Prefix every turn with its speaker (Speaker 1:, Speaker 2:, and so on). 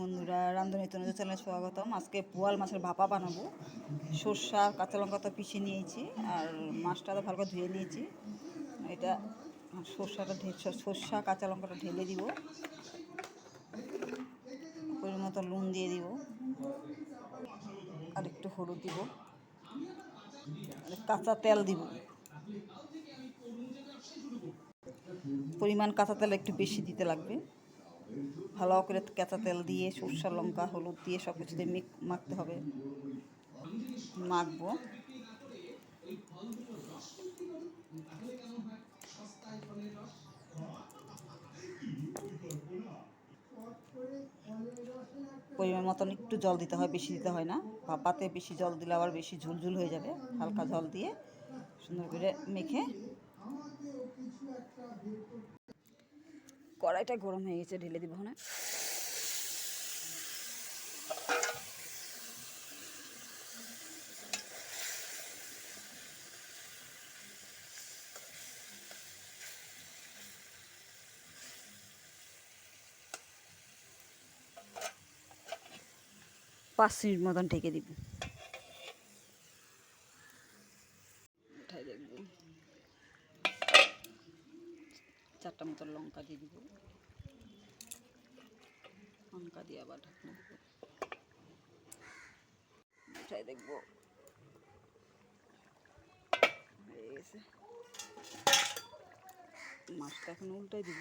Speaker 1: বন্ধুরা রান্ধনী তনুজ চ্যানেলে স্বাগতম। আজকে পোয়াল মাছের ভাপা বানাবো। সর্ষা, কাঁচা লঙ্কা তো পিষে নিয়েছি, আর মাছটা তো ভালো করে ধুয়ে নিয়েছি। এটা সর্ষাটা সর্ষা, কাঁচা লঙ্কাটা ঢেলে দিব। পরিমাণ মতো নুন দিয়ে দিব। আর একটু হলুদ দিব। আর কাঁচা তেল দিব। পরিমাণ কাঁচা তেল একটু বেশি দিতে লাগবে। ভালো করে কেঁচা তেল দিয়ে সরষা লঙ্কা, হলুদ দিয়ে সব কিছু দিয়ে মাখতে হবে। মাখবো। পরিমাণ মতন একটু জল দিতে হয়, বেশি দিতে হয় না। ভাপাতে বেশি জল দিলে আবার বেশি ঝুলঝুল হয়ে যাবে, হালকা জল দিয়ে সুন্দর করে মেখে। কড়াইটা গরম হয়ে গেছে ঢেলে দিব না পাঁচ মিনিট মতন ঢেকে দিব। চারটা মতন লঙ্কা দিয়ে দিব। লঙ্কা দিয়ে আবার ঢাকনা দিব। উঠাই দেখব। মাছটা এখন উল্টাই দিব।